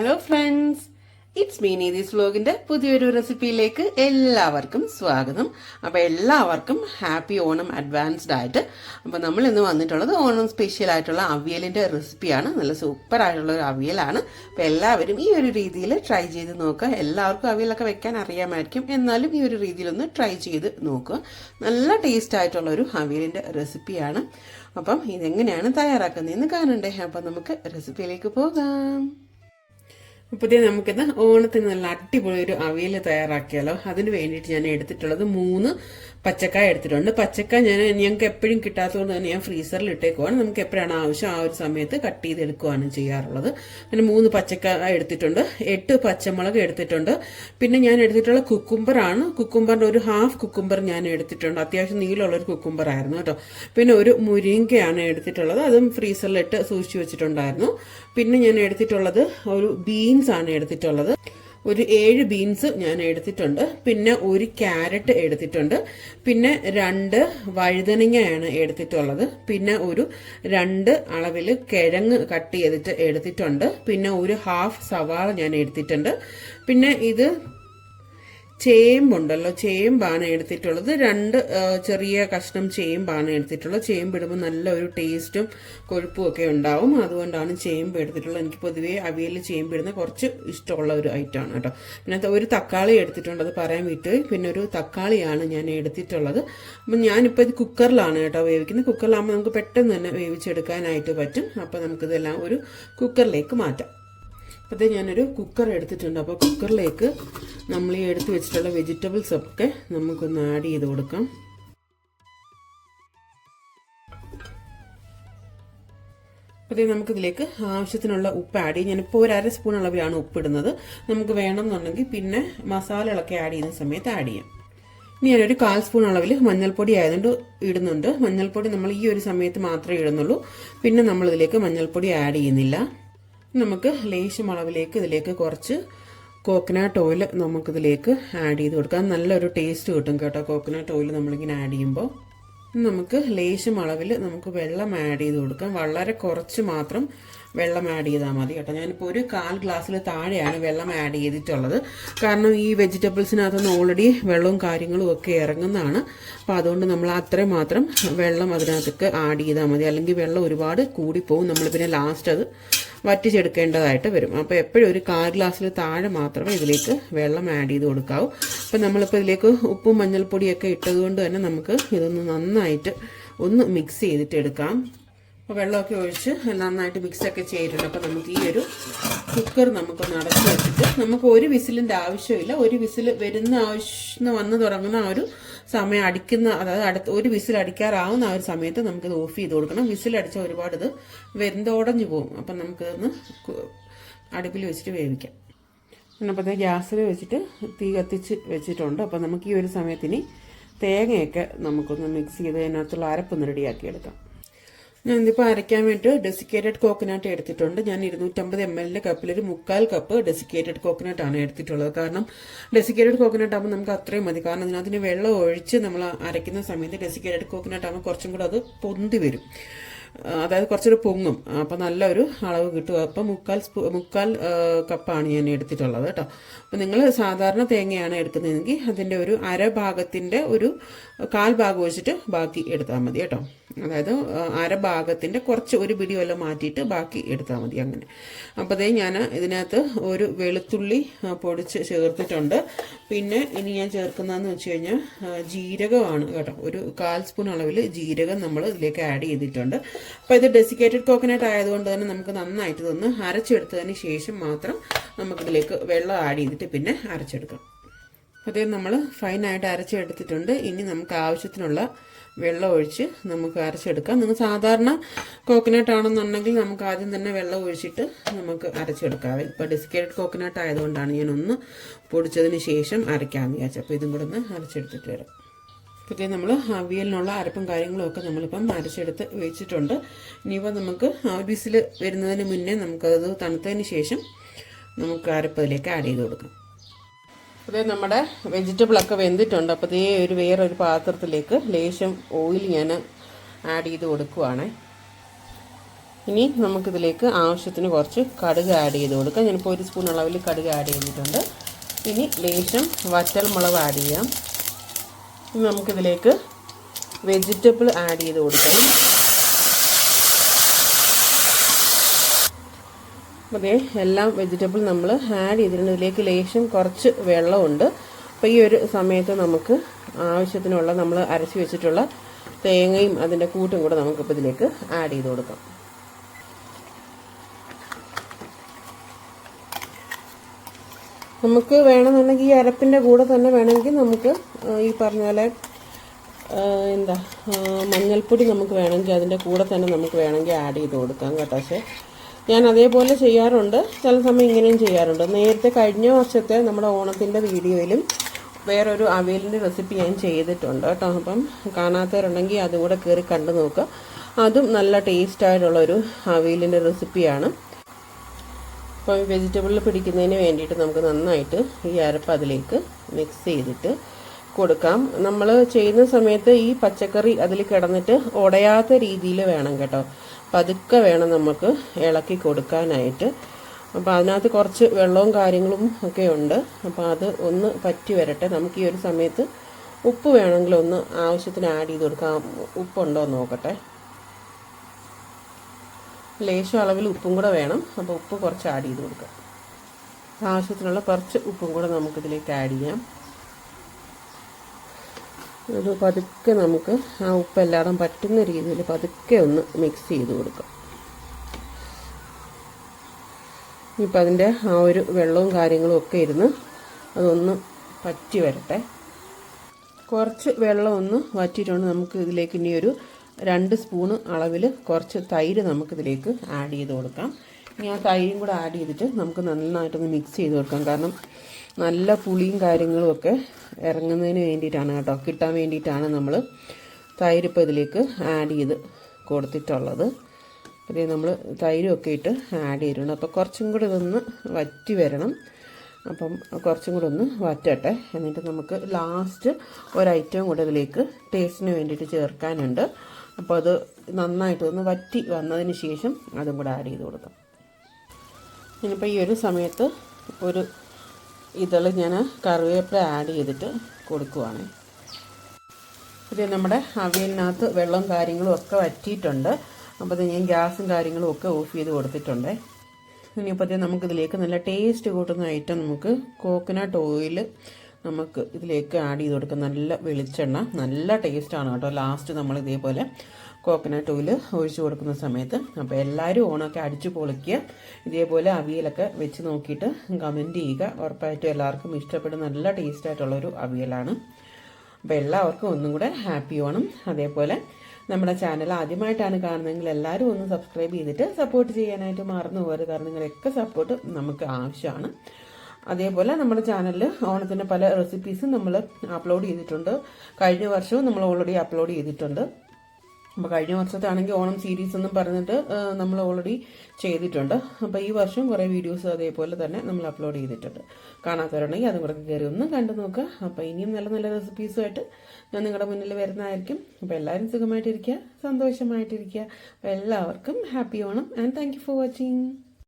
Hello friends it's me Neethi's വ്ലോഗിന്റെ പുതിയൊരു റെസിപ്പിയിലേക്ക് എല്ലാവർക്കും സ്വാഗതം. അപ്പോൾ എല്ലാവർക്കും ഹാപ്പി ഓണം അഡ്വാൻസ്ഡ് ആയിട്ട്. അപ്പോൾ നമ്മൾ ഇന്ന് വന്നിട്ടുള്ളത് ഓണം സ്പെഷ്യൽ ആയിട്ടുള്ള അവിയലിന്റെ റെസിപ്പിയാണ് നല്ല സൂപ്പർ ആയിട്ടുള്ള ഒരു അവിയലാണ്. അപ്പോൾ എല്ലാവരും ഈ ഒരു രീതിയിൽ ട്രൈ ചെയ്ത് നോക്കുക. എല്ലാവർക്കും അവിയലൊക്കെ വെക്കാൻ അറിയാമായിരിക്കും. എന്നാലും ഈ ഒരു രീതിയിലൊന്ന് ട്രൈ ചെയ്ത് നോക്കുക. നല്ല ടേസ്റ്റ് ആയിട്ടുള്ള ഒരു അവിയലിന്റെ റെസിപ്പിയാണ് അപ്പം ഇതെങ്ങനെയാണ് തയ്യാറാക്കുന്നതെന്ന് കാണണ്ടേ? അപ്പം നമുക്ക് റെസിപ്പിയിലേക്ക് പോകാം. അപ്പോൾ നമുക്കിത് ഓണത്തിന് നല്ല അടിപൊളി ഒരു അവിയൽ തയ്യാറാക്കിയാലോ. അതിന് വേണ്ടിയിട്ട് ഞാൻ എടുത്തിട്ടുള്ളത് മൂന്ന് പച്ചക്കായ എടുത്തിട്ടുണ്ട്. പച്ചക്കായ ഞാൻ ഞങ്ങൾക്ക് എപ്പോഴും കിട്ടാത്തതുകൊണ്ട് തന്നെ ഞാൻ ഫ്രീസറിൽ ഇട്ടേക്കുവാണ്. നമുക്ക് എപ്പോഴാണ് ആവശ്യം ആ ഒരു സമയത്ത് കട്ട് ചെയ്ത് എടുക്കുവാണ് ചെയ്യാറുള്ളത്. പിന്നെ മൂന്ന് പച്ചക്കായ എടുത്തിട്ടുണ്ട്. എട്ട് പച്ചമുളക് എടുത്തിട്ടുണ്ട്. പിന്നെ ഞാൻ എടുത്തിട്ടുള്ള കുക്കുംബറാണ് കുക്കുമ്പറിന്റെ ഒരു ഹാഫ് കുക്കുംബർ ഞാൻ എടുത്തിട്ടുണ്ട്. അത്യാവശ്യം നീളമുള്ള ഒരു കുക്കുമ്പർ ആയിരുന്നു കേട്ടോ. പിന്നെ ഒരു മുരിങ്ങയാണ് എടുത്തിട്ടുള്ളത്. അതും ഫ്രീസറിലിട്ട് സൂക്ഷിച്ചു വെച്ചിട്ടുണ്ടായിരുന്നു. പിന്നെ ഞാൻ എടുത്തിട്ടുള്ളത് ഒരു ബീൻസ് ആണ് എടുത്തിട്ടുള്ളത്. ഒരു ഏഴ് ബീൻസ് ഞാൻ എടുത്തിട്ടുണ്ട്. പിന്നെ ഒരു ക്യാരറ്റ് എടുത്തിട്ടുണ്ട്. പിന്നെ രണ്ട് വഴുതനങ്ങയാണ് എടുത്തിട്ടുള്ളത്. പിന്നെ ഒരു രണ്ട് അളവിൽ കിഴങ്ങ് കട്ട് ചെയ്തിട്ട് എടുത്തിട്ടുണ്ട്. പിന്നെ ഒരു ഹാഫ് സവാള ഞാൻ എടുത്തിട്ടുണ്ട്. പിന്നെ ഇത് ചേമ്പുണ്ടല്ലോ ചേമ്പാണ് എടുത്തിട്ടുള്ളത്. രണ്ട് ചെറിയ കഷ്ണം ചേമ്പാണ് എടുത്തിട്ടുള്ളത്. ചേമ്പ് ഇടുമ്പോൾ നല്ല ഒരു ടേസ്റ്റും കൊഴുപ്പും ഒക്കെ ഉണ്ടാവും. അതുകൊണ്ടാണ് ചേമ്പ് എടുത്തിട്ടുള്ളത്. എനിക്ക് പൊതുവേ അവിയൽ ചേമ്പ് ഇടുന്ന കുറച്ച് ഇഷ്ടമുള്ള ഒരു ഐറ്റമാണ് കേട്ടോ. പിന്നെ ഒരു തക്കാളി എടുത്തിട്ടുണ്ട് അത് പറയാൻ വിട്ട്. പിന്നെ ഒരു തക്കാളിയാണ് ഞാൻ എടുത്തിട്ടുള്ളത്. അപ്പം ഞാനിപ്പോൾ ഇത് കുക്കറിലാണ് കേട്ടോ വേവിക്കുന്നത്. കുക്കറിലാകുമ്പോൾ നമുക്ക് പെട്ടെന്ന് തന്നെ വേവിച്ചെടുക്കാനായിട്ട് പറ്റും. അപ്പോൾ നമുക്കിതെല്ലാം ഒരു കുക്കറിലേക്ക് മാറ്റാം. അപ്പോൾ ഞാനൊരു കുക്കർ എടുത്തിട്ടുണ്ട്. അപ്പോൾ കുക്കറിലേക്ക് നമ്മൾ ഈ എടുത്ത് വെച്ചിട്ടുള്ള വെജിറ്റബിൾസ് ഒക്കെ നമുക്കൊന്ന് ആഡ് ചെയ്ത് കൊടുക്കാം. അപ്പോൾ നമുക്കിതിലേക്ക് ആവശ്യത്തിനുള്ള ഉപ്പ് ആഡ് ചെയ്യും. ഞാനിപ്പോൾ ഒരു അര സ്പൂൺ അളവിലാണ് ഉപ്പിടുന്നത് നമുക്ക് വേണമെന്നുണ്ടെങ്കിൽ പിന്നെ മസാലകളൊക്കെ ആഡ് ചെയ്യുന്ന സമയത്ത് ആഡ് ചെയ്യാം. ഇനി ഞാനൊരു കാൽ സ്പൂൺ അളവിൽ മഞ്ഞൾപ്പൊടി ആയതുകൊണ്ട് ഇടുന്നുണ്ട്. മഞ്ഞൾപ്പൊടി നമ്മൾ ഈ ഒരു സമയത്ത് മാത്രമേ ഇടുന്നുള്ളൂ. പിന്നെ നമ്മളിതിലേക്ക് മഞ്ഞൾപ്പൊടി ആഡ് ചെയ്യുന്നില്ല. നമുക്ക് ലേശം അളവിലേക്ക് ഇതിലേക്ക് കുറച്ച് കോക്കനട്ട് ഓയിൽ നമുക്കിതിലേക്ക് ആഡ് ചെയ്ത് കൊടുക്കാം. നല്ലൊരു ടേസ്റ്റ് കിട്ടും കേട്ടോ കോക്കനട്ട് ഓയിൽ നമ്മളിങ്ങനെ ആഡ് ചെയ്യുമ്പോൾ നമുക്ക് ലേശം അളവിൽ നമുക്ക് വെള്ളം ആഡ് ചെയ്ത് കൊടുക്കാം. വളരെ കുറച്ച് മാത്രം വെള്ളം ആഡ് ചെയ്താൽ മതി കേട്ടോ. ഞാനിപ്പോൾ ഒരു കാൽ ഗ്ലാസ്സിൽ താഴെയാണ് വെള്ളം ആഡ് ചെയ്തിട്ടുള്ളത്. കാരണം ഈ വെജിറ്റബിൾസിനകത്തുനിന്ന് ഓൾറെഡി വെള്ളവും കാര്യങ്ങളും ഒക്കെ ഇറങ്ങുന്നതാണ്. അപ്പോൾ അതുകൊണ്ട് നമ്മൾ അത്രയും മാത്രം വെള്ളം അതിനകത്തേക്ക് ആഡ് ചെയ്താൽ മതി. അല്ലെങ്കിൽ വെള്ളം ഒരുപാട് കൂടിപ്പോവും. നമ്മൾ പിന്നെ ലാസ്റ്റ് അത് വറ്റിച്ചെടുക്കേണ്ടതായിട്ട് വരും. അപ്പോൾ എപ്പോഴും ഒരു കാൽ ഗ്ലാസ്സിൽ താഴെ മാത്രമേ ഇതിലേക്ക് വെള്ളം ആഡ് ചെയ്ത് കൊടുക്കാവൂ. അപ്പോൾ നമ്മളിപ്പോൾ ഇതിലേക്ക് ഉപ്പും മഞ്ഞൾപ്പൊടിയൊക്കെ ഇട്ടതുകൊണ്ട് തന്നെ നമുക്ക് ഇതൊന്ന് നന്നായിട്ട് ഒന്ന് മിക്സ് ചെയ്തിട്ട് എടുക്കാം അപ്പോൾ വെള്ളമൊക്കെ ഒഴിച്ച് നന്നായിട്ട് മിക്സൊക്കെ ചെയ്തിട്ടുണ്ട്. അപ്പോൾ നമുക്ക് ഈ ഒരു കുക്കർ നമുക്കൊന്ന് അടച്ചു വെച്ചിട്ട് നമുക്ക് ഒരു വിസിലിന്റെ ആവശ്യമില്ല. ഒരു വിസിൽ വരുന്ന ആവശ്യം വന്ന് തുടങ്ങുന്ന ആ ഒരു സമയം അടിക്കുന്ന അതായത് അടുത്ത് ഒരു വിസിൽ അടിക്കാറാവുന്ന ആ ഒരു സമയത്ത് നമുക്കിത് ഓഫ് ചെയ്ത് കൊടുക്കണം. വിസിൽ അടിച്ചാൽ ഒരുപാട് ഇത് വെന്തോടഞ്ഞു പോകും. അപ്പം നമുക്കിതൊന്ന് അടുപ്പിൽ വെച്ചിട്ട് വേവിക്കാം. അപ്പോൾ ഗ്യാസിൽ വെച്ചിട്ട് തീ കത്തിച്ച് വെച്ചിട്ടുണ്ട്. അപ്പോൾ നമുക്ക് ഈ ഒരു സമയത്തിന് തേങ്ങയൊക്കെ നമുക്കൊന്ന് മിക്സ് ചെയ്ത് അതിനകത്തുള്ള അരപ്പൊന്ന് റെഡിയാക്കി എടുക്കാം ഞാൻ ഇതിപ്പോൾ അരയ്ക്കാൻ വേണ്ടി ഡെസിക്കേറ്റഡ് കോക്കനട്ട് എടുത്തിട്ടുണ്ട്. ഞാൻ ഇരുന്നൂറ്റമ്പത് എം എല്ലിന്റെ കപ്പിൽ ഒരു മുക്കാൽ കപ്പ് ഡെസിക്കേറ്റഡ് കോക്കനട്ട് ആണ് എടുത്തിട്ടുള്ളത്. കാരണം ഡെസിക്കേറ്റഡ് കോക്കനട്ട് ആകുമ്പോൾ നമുക്ക് അത്രയും മതി. കാരണം അതിനകത്തിന് വെള്ളം ഒഴിച്ച് നമ്മൾ അരയ്ക്കുന്ന സമയത്ത് ഡെസിക്കേറ്റഡ് കോക്കനട്ട് ആകുമ്പോൾ കുറച്ചും കൂടെ അത് പൊന്തി വരും. അതായത് കുറച്ചൊരു പൊങ്ങും. അപ്പം നല്ലൊരു അളവ് കിട്ടും. അപ്പം മുക്കാൽ സ്പൂ മുക്കാൽ കപ്പാണ് ഞാൻ എടുത്തിട്ടുള്ളത് കേട്ടോ. അപ്പം നിങ്ങൾ സാധാരണ തേങ്ങയാണ് എടുക്കുന്നതെങ്കിൽ അതിന്റെ ഒരു അര ഭാഗത്തിന്റെ ഒരു കാൽ ഭാഗം വെച്ചിട്ട് ബാക്കി എടുത്താൽ മതി കേട്ടോ. അതായത് അര ഭാഗത്തിന്റെ കുറച്ച് ഒരു പിടി മാറ്റിയിട്ട് ബാക്കി എടുത്താൽ മതി അങ്ങനെ. അപ്പോൾ അതേ ഞാൻ ഇതിനകത്ത് ഒരു വെളുത്തുള്ളി പൊടിച്ച് ചേർത്തിട്ടുണ്ട്. പിന്നെ ഇനി ഞാൻ ചേർക്കുന്നതെന്ന് വെച്ച് കഴിഞ്ഞാൽ ജീരകമാണ് കേട്ടോ. ഒരു കാൽ സ്പൂൺ അളവിൽ ജീരകം നമ്മൾ ഇതിലേക്ക് ആഡ് ചെയ്തിട്ടുണ്ട്. അപ്പോൾ ഇത് ഡെസിക്കേറ്റഡ് കോക്കനട്ട് ആയതുകൊണ്ട് തന്നെ നമുക്ക് നന്നായിട്ട് ഇതൊന്ന് അരച്ചെടുത്തതിന് ശേഷം മാത്രം നമുക്കിതിലേക്ക് വെള്ളം ആഡ് ചെയ്തിട്ട് പിന്നെ അരച്ചെടുക്കാം. അതേ നമ്മൾ ഫൈനായിട്ട് അരച്ചെടുത്തിട്ടുണ്ട്. ഇനി നമുക്ക് ആവശ്യത്തിനുള്ള വെള്ളം ഒഴിച്ച് നമുക്ക് അരച്ചെടുക്കാം. നിങ്ങൾ സാധാരണ കോക്കനട്ട് ആണെന്നുണ്ടെങ്കിൽ നമുക്ക് ആദ്യം തന്നെ വെള്ളം ഒഴിച്ചിട്ട് നമുക്ക് അരച്ചെടുക്കാം. ഇപ്പോൾ ഡിസ്കേറ്റഡ് കോക്കനട്ട് ആയതുകൊണ്ടാണ് ഞാൻ ഒന്ന് പൊടിച്ചതിന് ശേഷം അരയ്ക്കാമെന്ന് വിചാരിച്ചത്. അപ്പോൾ ഇതും കൂടെ ഒന്ന് അരച്ചെടുത്തിട്ട് വരാം. പുതിയ നമ്മൾ അവിയലിനുള്ള അരപ്പും കാര്യങ്ങളുമൊക്കെ നമ്മളിപ്പം അരച്ചെടുത്ത് വെച്ചിട്ടുണ്ട്. ഇനിയിപ്പോൾ നമുക്ക് വിസിൽ വരുന്നതിന് മുന്നേ നമുക്കത് തണുത്തതിന് ശേഷം നമുക്ക് അരപ്പതിലേക്ക് ആഡ് ചെയ്ത് കൊടുക്കാം. അതേ നമ്മുടെ വെജിറ്റബിളൊക്കെ വെന്തിട്ടുണ്ട്. അപ്പോൾ ഇതേ ഒരു വേറൊരു പാത്രത്തിലേക്ക് ലേശം ഓയിൽ ഞാൻ ആഡ് ചെയ്ത് കൊടുക്കുവാണ്. ഇനി നമുക്കിതിലേക്ക് ആവശ്യത്തിന് കുറച്ച് കടുക് ആഡ് ചെയ്ത് കൊടുക്കാം. ഞാനിപ്പോൾ ഒരു സ്പൂൺ അളവിൽ കടുക് ആഡ് ചെയ്തിട്ടുണ്ട്. ഇനി ലേശം വറ്റൽ മുളക് ആഡ് ചെയ്യാം. ഇനി നമുക്കിതിലേക്ക് വെജിറ്റബിൾ ആഡ് ചെയ്ത് കൊടുക്കണം അതെ എല്ലാം വെജിറ്റബിൾ നമ്മൾ ആഡ് ചെയ്തിട്ടുണ്ട്. ഇതിലേക്ക് ലേശം കുറച്ച് വെള്ളമുണ്ട്. അപ്പോൾ ഈ ഒരു സമയത്ത് നമുക്ക് ആവശ്യത്തിനുള്ള നമ്മൾ അരച്ച് വെച്ചിട്ടുള്ള തേങ്ങയും അതിന്റെ കൂട്ടും കൂടെ നമുക്കിപ്പോൾ ഇതിലേക്ക് ആഡ് ചെയ്ത് കൊടുക്കാം. നമുക്ക് വേണമെന്നുണ്ടെങ്കിൽ ഈ അരപ്പിന്റെ കൂടെ തന്നെ വേണമെങ്കിൽ നമുക്ക് ഈ പറഞ്ഞ പോലെ എന്താ മഞ്ഞൾപ്പൊടി നമുക്ക് വേണമെങ്കിൽ അതിന്റെ കൂടെ തന്നെ നമുക്ക് വേണമെങ്കിൽ ആഡ് ചെയ്ത് കൊടുക്കാം കേട്ടോ പക്ഷേ ഞാൻ അതേപോലെ ചെയ്യാറുണ്ട്. ചില സമയം ഇങ്ങനെയും ചെയ്യാറുണ്ട്. നേരത്തെ കഴിഞ്ഞ വർഷത്തെ നമ്മുടെ ഓണത്തിന്റെ വീഡിയോയിലും വേറൊരു അവിയലിന്റെ റെസിപ്പി ഞാൻ ചെയ്തിട്ടുണ്ട് കേട്ടോ. അപ്പം കാണാത്തവരുണ്ടെങ്കിൽ അതും കൂടെ കയറി കണ്ടു നോക്കുക. അതും നല്ല ടേസ്റ്റ് ആയിട്ടുള്ളൊരു അവിയലിന്റെ റെസിപ്പിയാണ്. അപ്പം വെജിറ്റബിളിൽ പിടിക്കുന്നതിന് വേണ്ടിയിട്ട് നമുക്ക് നന്നായിട്ട് ഈ അരപ്പ് അതിലേക്ക് മിക്സ് ചെയ്തിട്ട് കൊടുക്കാം നമ്മൾ ചെയ്യുന്ന സമയത്ത് ഈ പച്ചക്കറി അതിൽ കിടന്നിട്ട് ഉടയാത്ത രീതിയിൽ വേണം കേട്ടോ. പതുക്കെ വേണം നമുക്ക് ഇളക്കി കൊടുക്കാനായിട്ട്. അപ്പോൾ അതിനകത്ത് കുറച്ച് വെള്ളവും കാര്യങ്ങളും ഒക്കെ ഉണ്ട്. അപ്പോൾ അത് ഒന്ന് പറ്റി വരട്ടെ. നമുക്ക് ഈ ഒരു സമയത്ത് ഉപ്പ് വേണമെങ്കിൽ ഒന്ന് ആവശ്യത്തിന് ആഡ് ചെയ്ത് കൊടുക്കാം. ഉപ്പുണ്ടോ എന്ന് നോക്കട്ടെ. ലേശം അളവിൽ ഉപ്പും കൂടെ വേണം. അപ്പോൾ ഉപ്പ് കുറച്ച് ആഡ് ചെയ്ത് കൊടുക്കാം. ആവശ്യത്തിനുള്ള കുറച്ച് ഉപ്പും കൂടെ നമുക്കിതിലേക്ക് ആഡ് ചെയ്യാം. അത് പതുക്കെ നമുക്ക് ആ ഉപ്പെല്ലാതും പറ്റുന്ന രീതിയിൽ പതുക്കെ ഒന്ന് മിക്സ് ചെയ്ത് കൊടുക്കാം. ഇപ്പം അതിന്റെ ആ ഒരു വെള്ളവും കാര്യങ്ങളും ഒക്കെ ഇരുന്ന് അതൊന്ന് പറ്റി വരട്ടെ. കുറച്ച് വെള്ളം ഒന്ന് വറ്റിയിട്ടുണ്ട്. നമുക്ക് ഇതിലേക്ക് ഇനി ഒരു രണ്ട് സ്പൂണ് അളവിൽ കുറച്ച് തൈര് നമുക്കിതിലേക്ക് ആഡ് ചെയ്ത് കൊടുക്കാം. ഇനി ആ തൈരും കൂടെ ആഡ് ചെയ്തിട്ട് നമുക്ക് നന്നായിട്ടൊന്ന് മിക്സ് ചെയ്ത് കൊടുക്കാം. കാരണം നല്ല പുളിയും കാര്യങ്ങളും ഒക്കെ ഇറങ്ങുന്നതിന് വേണ്ടിയിട്ടാണ് കേട്ടോ. കിട്ടാൻ വേണ്ടിയിട്ടാണ് നമ്മൾ തൈര് ഇതിലേക്ക് ആഡ് ചെയ്ത് കൊടുത്തിട്ടുള്ളത്. പിന്നെ നമ്മൾ തൈരൊക്കെ ഇട്ട് ആഡ് ചെയ്തിട്ടുണ്ട്. അപ്പോൾ കുറച്ചും കൂടി ഇതൊന്ന് വറ്റി വരണം. അപ്പം കുറച്ചും കൂടി ഒന്ന് വറ്റട്ടെ. എന്നിട്ട് നമുക്ക് ലാസ്റ്റ് ഒരൈറ്റവും കൂടെ ഇതിലേക്ക് ടേസ്റ്റിന് വേണ്ടിയിട്ട് ചേർക്കാനുണ്ട്. അപ്പോൾ അത് നന്നായിട്ട് ഒന്ന് വറ്റി വന്നതിന് ശേഷം അതും കൂടെ ആഡ് ചെയ്ത് കൊടുക്കാം. ഇനിയിപ്പോൾ ഈ ഒരു സമയത്ത് ഒരു ഇതിൽ ഞാൻ കറിവേപ്പില ആഡ് ചെയ്തിട്ട് കൊടുക്കുവാണ്. ഇത് നമ്മുടെ അവിയലിനകത്ത് വെള്ളം കാര്യങ്ങളും ഒക്കെ വറ്റിയിട്ടുണ്ട്. അപ്പോൾ ഇത് ഞാൻ ഗ്യാസും കാര്യങ്ങളും ഒക്കെ ഓഫ് ചെയ്ത് കൊടുത്തിട്ടുണ്ട്. ഇനിയിപ്പോൾ നമുക്കിതിലേക്ക് നല്ല ടേസ്റ്റ് കൂട്ടുന്ന ഐറ്റം നമുക്ക് കോക്കനട്ട് ഓയിൽ നമുക്ക് ഇതിലേക്ക് ആഡ് ചെയ്ത് കൊടുക്കാം. നല്ല വെളിച്ചെണ്ണ. നല്ല ടേസ്റ്റാണ് കേട്ടോ. ലാസ്റ്റ് നമ്മൾ ഇതേപോലെ കോക്കനട്ട് ഓയിൽ ഒഴിച്ചു കൊടുക്കുന്ന സമയത്ത്. അപ്പോൾ എല്ലാവരും ഓണൊക്കെ അടിച്ചു പൊളിക്കുക. ഇതേപോലെ അവിയലൊക്കെ വെച്ച് നോക്കിയിട്ട് കമന്റ് ചെയ്യുക. ഉറപ്പായിട്ടും എല്ലാവർക്കും ഇഷ്ടപ്പെടുന്ന നല്ല ടേസ്റ്റ് ആയിട്ടുള്ളൊരു അവിയലാണ്. അപ്പോൾ എല്ലാവർക്കും ഒന്നും കൂടെ ഹാപ്പി ഓണം. അതേപോലെ നമ്മുടെ ചാനൽ ആദ്യമായിട്ടാണ് കാണുന്നതെങ്കിൽ എല്ലാവരും ഒന്ന് സബ്സ്ക്രൈബ് ചെയ്തിട്ട് സപ്പോർട്ട് ചെയ്യാനായിട്ട് മറന്നു പോകരുത്. കാരണം നിങ്ങളൊക്കെ സപ്പോർട്ട് നമുക്ക് ആവശ്യമാണ്. അതേപോലെ നമ്മുടെ ചാനലിൽ ഓണത്തിന്റെ പല റെസിപ്പീസും നമ്മൾ അപ്ലോഡ് ചെയ്തിട്ടുണ്ട്. കഴിഞ്ഞ വർഷവും നമ്മൾ ഓൾറെഡി അപ്ലോഡ് ചെയ്തിട്ടുണ്ട്. അപ്പോൾ കഴിഞ്ഞ വർഷത്താണെങ്കിൽ ഓണം സീരീസ് എന്നും പറഞ്ഞിട്ട് നമ്മൾ ഓൾറെഡി ചെയ്തിട്ടുണ്ട്. അപ്പോൾ ഈ വർഷം കുറേ വീഡിയോസ് അതേപോലെ തന്നെ നമ്മൾ അപ്ലോഡ് ചെയ്തിട്ടുണ്ട്. കാണാത്തവരുണ്ടെങ്കിൽ അതും കൂടെ കയറി ഒന്ന് കണ്ടു നോക്കുക അപ്പോൾ ഇനിയും നല്ല നല്ല റെസിപ്പീസുമായിട്ട് ഞാൻ നിങ്ങളുടെ മുന്നിൽ വരുന്നതായിരിക്കും. അപ്പോൾ എല്ലാവരും സുഖമായിട്ടിരിക്കുക സന്തോഷമായിട്ടിരിക്കുക. അപ്പോൾ എല്ലാവർക്കും happy Onam and thank for watching